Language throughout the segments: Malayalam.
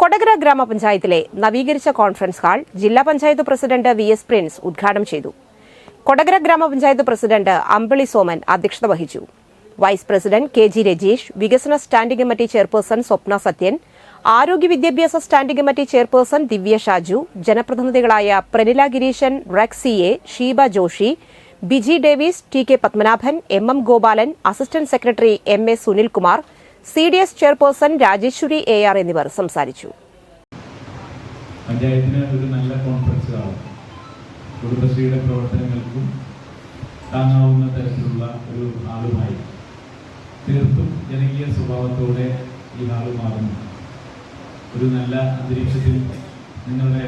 കൊടകര ഗ്രാമപഞ്ചായത്തിലെ നവീകരിച്ച കോൺഫറൻസ് ഹാൾ ജില്ലാ panchayat president V S Prince ഉദ്ഘാടനം ചെയ്തു. കൊടകര ഗ്രാമപഞ്ചായത്ത് പ്രസിഡന്റ് അമ്പിളി സോമൻ അധ്യക്ഷത വഹിച്ചു. Vice president K G Rajeesh വികസന standing committee chairperson Swapna Sathyan ആരോഗ്യ വിദ്യാഭ്യാസ standing committee chairperson Divya Shaju ജനപ്രതിനിധികളായ Pranila Gireeshan Rexy A Sheeba Joshy Biji Davis T K Padmanabhan M M Gopalan assistant secretary M A Sunilkumar C D S chairperson Rajeswari A R എന്നിവർ സംസാരിച്ചു. പഞ്ചായത്തിന് ഒരു നല്ല കോൺഫറൻസ് ഹാൾ കുടുംബശ്രീയുടെ പ്രവർത്തനങ്ങൾക്കും താങ്ങാവുന്ന തരത്തിലുള്ള ഒരു ഹാളുമായി തീർത്തും ജനകീയ സ്വഭാവത്തോടെ ഈ ഹാൾ മാറുന്നു. ഒരു നല്ല അന്തരീക്ഷത്തിൽ നിങ്ങളുടെ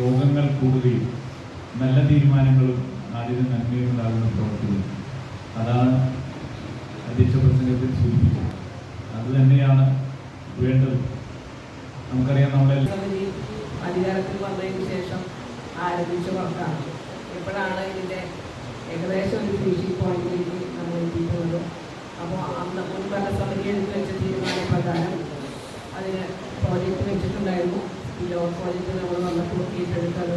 യോഗങ്ങൾ കൂടുകയും നല്ല തീരുമാനങ്ങളും നാടിന് നന്മയും ഉണ്ടാകുന്ന പ്രവർത്തിക്കുന്നു അതാണ് അധ്യക്ഷ പ്രസംഗത്തിൽ സൂചിപ്പിച്ചത്. നമുക്കറിയാം നമ്മളെ അധികാരത്തിൽ വന്നതിന് ശേഷം ആരംഭിച്ച വർക്കാണ് എപ്പോഴാണ് ഇതിന്റെ ഏകദേശം ഒരു ഫിനിഷിംഗ് പോയിന്റിലേക്ക് നമ്മൾ എത്തിയിട്ടുള്ളത്. അപ്പോൾ അന്ന് മുൻഭരണ സമിതി എടുത്ത് വെച്ച തീരുമാനപ്രകാരം അതിന് പ്രോജക്റ്റ് വെച്ചിട്ടുണ്ടായിരുന്നു. ഈ ലോ പ്രോജക്റ്റ് നമ്മൾ വന്നപ്പോൾ അത്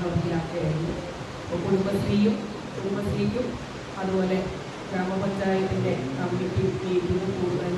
നടപ്പിലാക്കുകയായിരുന്നു അപ്പോൾ കുടുംബശ്രീയും കുടുംബശ്രീക്കും അതുപോലെ ഗ്രാമപഞ്ചായത്തിന്റെ കമ്മിറ്റി മീറ്റിംഗ് കൂടുന്നതിന്